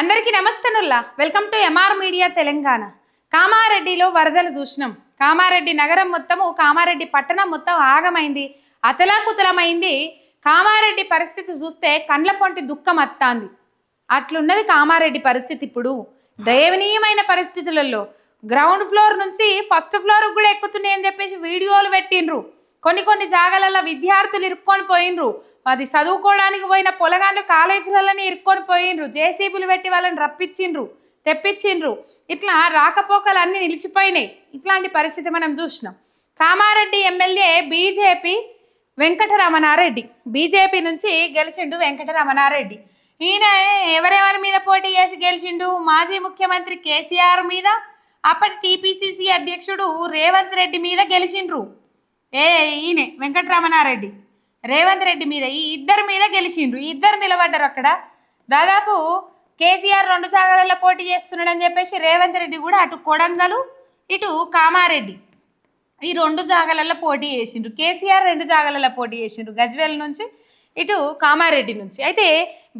అందరికీ నమస్తనుల్లా welcome to MR media Telangana. కామారెడ్డిలో వరదలు చూసినాం. కామారెడ్డి నగరం మొత్తము కామారెడ్డి పట్టణం మొత్తం ఆగమైంది అతలాకుతలమైంది. కామారెడ్డి పరిస్థితి చూస్తే కండ్ల పొంటి దుఃఖం అత్తాంది. అట్లున్నది కామారెడ్డి పరిస్థితి ఇప్పుడు. దయనీయమైన పరిస్థితులలో. గ్రౌండ్ ఫ్లోర్ నుంచి ఫస్ట్ ఫ్లోర్ కూడా ఎక్కుతున్నాయి అని చెప్పేసి వీడియోలు పెట్టిండ్రు. కొన్ని కొన్ని జాగాలలో విద్యార్థులు ఇరుక్కొని పోయినరు అది చదువుకోవడానికి పోయిన పొలగాండ్రు కాలేజీలలోనే ఇరుక్కొని పోయినరు జేసీబీలు పెట్టి వాళ్ళని రప్పించిండ్రు తెప్పించిండ్రు. ఇట్లా రాకపోకలు అన్నీ నిలిచిపోయినాయి. ఇట్లాంటి పరిస్థితి మనం చూసినాం. Kamareddy MLA BJP Venkataramana Reddy. BJP నుంచి గెలిచిండు వెంకటరమణారెడ్డి. ఈయన ఎవరెవరి మీద పోటీ చేసి గెలిచిండు? మాజీ ముఖ్యమంత్రి కేసీఆర్ మీద అప్పటి టీపీసీసీ అధ్యక్షుడు రేవంత్ రెడ్డి మీద గెలిచిండ్రు. ఏ ఈయనే వెంకటరమణారెడ్డి రేవంత్ రెడ్డి మీద ఈ ఇద్దరి మీద గెలిచిండ్రు. ఈ ఇద్దరు నిలబడ్డారు అక్కడ. దాదాపు కేసీఆర్ రెండు సాగరాల్లో పోటీ చేస్తున్నాడని చెప్పేసి రేవంత్ రెడ్డి కూడా అటు కొడంగలు ఇటు కామారెడ్డి ఈ రెండు జాగాలలో పోటీ చేసిండ్రు. కేసీఆర్ రెండు జాగాలలో పోటీ చేసిండ్రు. గజ్వేల్ నుంచి ఇటు కామారెడ్డి నుంచి. అయితే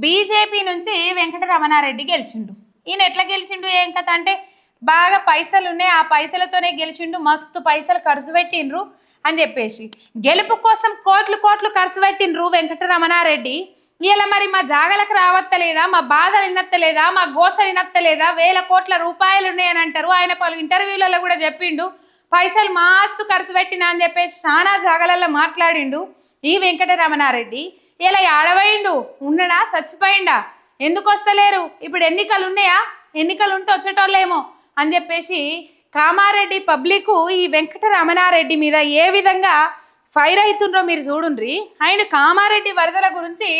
బీజేపీ నుంచి వెంకటరమణారెడ్డి గెలిచిండు. ఈయన ఎట్లా గెలిచిండు? ఏం కథ అంటే బాగా పైసలు ఉన్నాయి ఆ పైసలతోనే గెలిచిండు. మస్తు పైసలు ఖర్చు పెట్టిండ్రు. అని చెప్పేసి. గెలుపు కోసం కోట్లు కోట్లు ఖర్చు పెట్టిండ్రు వెంకటరమణారెడ్డి. ఇలా మరి మా జాగలకు రావత్తలేదా? మా బాధలు వినత్తలేదా? మా గోస వినత్తలేదా? వేల కోట్ల రూపాయలు ఉన్నాయని అంటారు. ఆయన పలు ఇంటర్వ్యూలలో కూడా చెప్పిండు. పైసలు మాస్తు ఖర్చు పెట్టినా అని చెప్పేసి చాలా జాగలల్లో మాట్లాడిండు ఈ వెంకటరమణారెడ్డి. ఇలా ఆడవైండు ఉండడా చచ్చిపోయిండా? ఎందుకు వస్తలేరు? ఇప్పుడు ఎన్నికలు ఉన్నాయా? ఎన్నికలు ఉంటే వచ్చేటోళ్ళేమో అని చెప్పేసి కామారెడ్డి పబ్లిక్ ఈ వెంకటరమణారెడ్డి మీద ఏ విధంగా ఫైర్ అవుతుండ్రో మీరు చూడుండ్రి. ఆయన కామారెడ్డి వరదల గురించి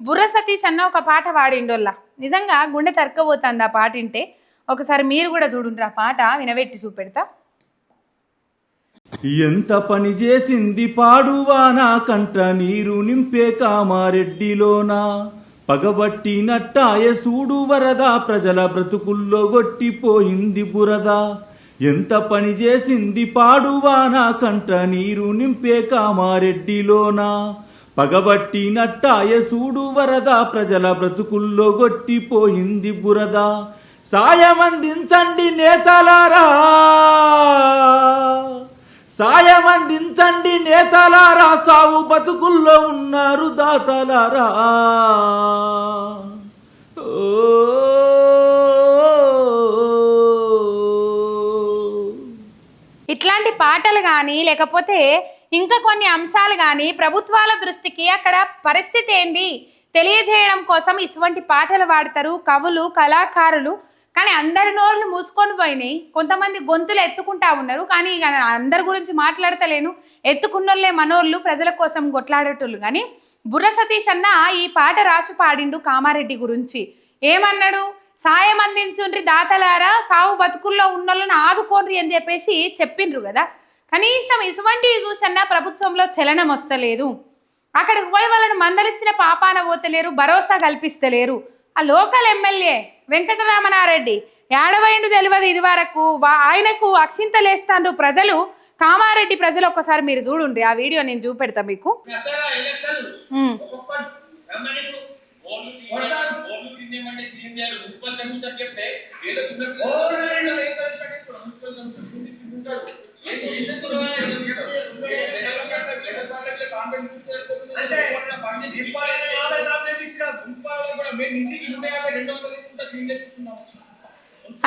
బుర్ర సతీష్ అన్న ఒక పాట పాడిండోల్లా నిజంగా గుండె తరకపోతుంది ఆ పాట వింటే. ఒకసారి మీరు కూడా చూడుండ్రి ఆ పాట వినబెట్టి చూపెడతా. ఎంత పని చేసింది పాడువానా కంట నీరు నింపే కామారెడ్డిలోనా? పగబట్టి నట్టాయ సూడు వరద ప్రజల బ్రతుకుల్లో గొట్టిపోయింది బురద. ఎంత పని చేసింది పాడువానా కంట నీరు నింపే కామారెడ్డిలోనా? పగబట్టి నట్టాయ సూడు వరద ప్రజల బ్రతుకుల్లో గొట్టిపోయింది బురద. సాయమందించండి నేతలారా! సాయమందించండి నేతలారా! సావు బతుకుల్లో ఉన్నారు దాతలారా! ఓ ఇట్లాంటి పాటలు కానీ లేకపోతే ఇంకా కొన్ని అంశాలు కానీ ప్రభుత్వాల దృష్టికి అక్కడ పరిస్థితి ఏంది? తెలియజేయడం కోసం ఇటువంటి పాటలు పాడతారు కవులు కళాకారులు. కానీ అందరి నోళ్ళు మూసుకొని పోయినాయి. కొంతమంది గొంతులు ఎత్తుకుంటా ఉన్నారు. కానీ ఇక అందరి గురించి మాట్లాడతలేను. ఎత్తుకున్నోళ్ళే మనోళ్ళు ప్రజల కోసం కొట్లాడేటోళ్ళు కానీ బుర్ర సతీష్ అన్న ఈ పాట రాసి పాడిండు కామారెడ్డి గురించి. ఏమన్నాడు? సాయం అందించుండ్రి దాతలారా సాగు బతుకుల్లో ఉన్నోళ్ళని ఆదుకోండి అని చెప్పేసి చెప్పిండ్రు కదా. కనీసం ఇటువంటివి చూసన్నా ప్రభుత్వంలో చలనం వస్తలేదు అక్కడికి పోయి వాళ్ళని మందలిచ్చిన పాపాన పోతలేరు భరోసా కల్పిస్తలేరు. ఆ లోకల్ ఎమ్మెల్యే వెంకటరామనారెడ్డి ఏడవైండు తెలియదు ఇది వరకు ఆయనకు అక్షింతలేస్తాండ్రు ప్రజలు. కామారెడ్డి ప్రజలు ఒక్కసారి మీరు చూడుండ్రి. ఆ వీడియో నేను చూపెడతా మీకు. తినేమంటే క్లీన్ చేయాలి మున్సిపల్ కమిషనర్ చెప్తే ఏదో చిన్న మున్సిపల్ కమిషనర్.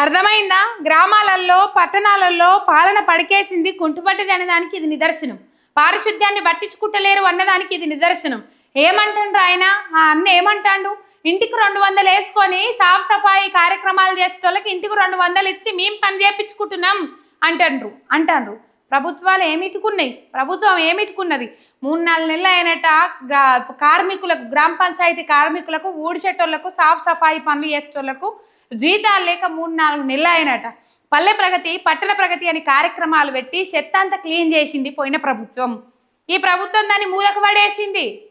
అర్థమైందా? గ్రామాలలో పట్టణాలలో పాలన పడికేసింది కుంటుపట్టింది అనే దానికి ఇది నిదర్శనం. పారిశుద్ధ్యాన్ని పట్టించుకుంటలేరు అన్నదానికి ఇది నిదర్శనం. ఏమంటాడు ఆయన? ఆ అన్న ఏమంటాడు? ఇంటికి రెండు వందలు వేసుకొని సాఫ్ సఫాయి కార్యక్రమాలు చేసేటోళ్ళకి ఇంటికి రెండు వందలు ఇచ్చి మేము పని చేపించుకుంటున్నాం అంటాండ్రు. అంటాండ్రు. ప్రభుత్వాలు ఏమిటుకున్నాయి? ప్రభుత్వం ఏమిటుకున్నది? మూడు నాలుగు నెలలు అయినట గ్రా- కార్మికులకు గ్రామ పంచాయతీ కార్మికులకు ఊడిచేటోళ్ళకు సాఫ్ సఫాయి పనులు చేసేటోళ్ళకు జీతాలు లేక మూడు నాలుగు నెలలు అయినట పల్లె ప్రగతి పట్టణ ప్రగతి అని కార్యక్రమాలు పెట్టి చెత్త అంతా క్లీన్ చేసింది పోయిన ప్రభుత్వం. ఈ ప్రభుత్వం దాన్ని మూలకు పడేసింది.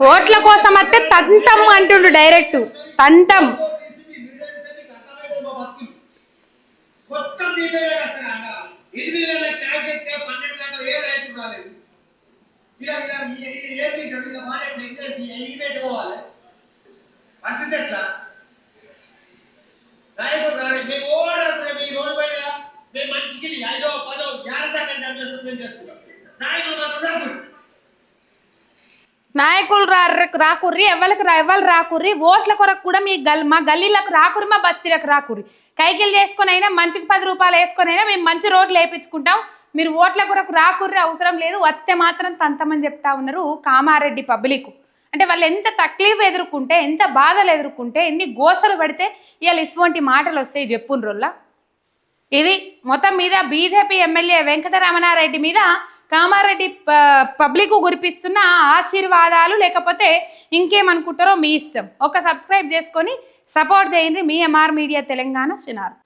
ఓట్ల కోసం అంటే తంతం అంటుండు డైరెక్ట్. తంతం. కొత్త నాయకులు రా రాకుర్రి ఎవరికి రా ఎవరు రాకుర్రి. ఓట్ల కొరకు కూడా మీ గల్ మా గల్లీలకు రాకుర్రి మా బస్తీలకు రాకుర్రి. కైకిలు చేసుకొని అయినా మంచికి పది రూపాయలు వేసుకొని అయినా మేము మంచి రోడ్లు వేయించుకుంటాం మీరు ఓట్ల కొరకు రాకుర్రి అవసరం లేదు. వస్తే మాత్రం తంతమని చెప్తా ఉన్నారు కామారెడ్డి పబ్లిక్. అంటే వాళ్ళు ఎంత తక్లీఫ్ ఎదుర్కొంటే ఎంత బాధలు ఎదుర్కొంటే ఎన్ని గోసలు పడితే ఇవాళ ఇటువంటి మాటలు వస్తాయి చెప్పుండ్రోల్లా ఇది మొత్తం మీద బీజేపీ ఎమ్మెల్యే వెంకటరమణారెడ్డి మీద కామారెడ్డి ప- పబ్లిక్ గురిపిస్తున్న ఆశీర్వాదాలు లేకపోతే ఇంకేమనుకుంటారో మీ ఇష్టం. ఒక సబ్స్క్రైబ్ చేసుకొని సపోర్ట్ చేయండి మీ ఎంఆర్ మీడియా తెలంగాణ చిన్నారు